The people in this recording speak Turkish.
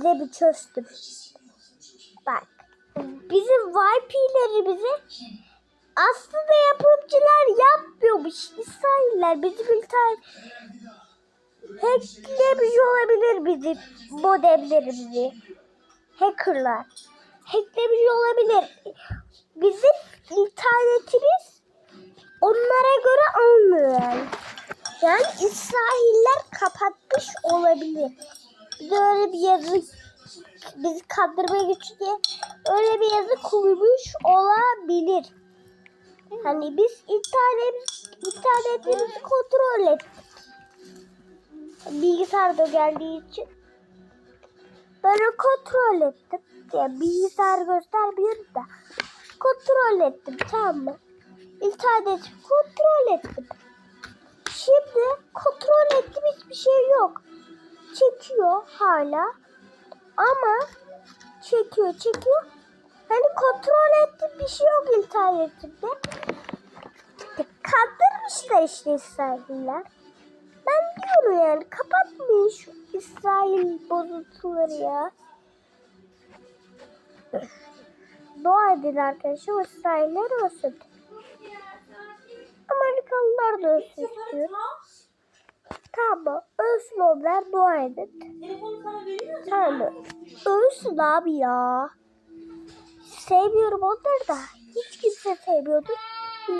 Bize bir çözdüm. Bak. Bizim VIP'lerimizi aslında yapımcılar yapmıyormuş. İsrailler bizim ülke hacklemiş olabilir bizim modemlerimizi. Hackerlar. Hacklemiş olabilir. Bizim internetimiz onlara göre olmuyor. Yani İsrailler kapatmış olabilir. Bir de öyle bir yazı bizi kandırmaya güçlü diye öyle bir yazı koymuş olabilir. Hani biz internetimiz, internetimizi kontrol ettik. Bilgisayarda geldiği için. O kontrol ettim. Yani bilgisayar göstermiyorum da. Kontrol ettim tamam mı? İnterneti kontrol ettim. Hala. Ama çekiyor çekiyor. Hani kontrol ettim bir şey yok internetimde. Kandırmışlar işte İsrailler. Ben diyorum yani kapatmayın şu İsrail bozuntuları ya. Dua edin arkadaşlar o İsrailler olsun. Amerikalılar da ölsün istiyor. Tamam ölsün onlar dua edin. Telefonu sana veriyor? Tamam ölsün abi ya. Sevmiyorum onları da. Hiç kimse sevmiyordu.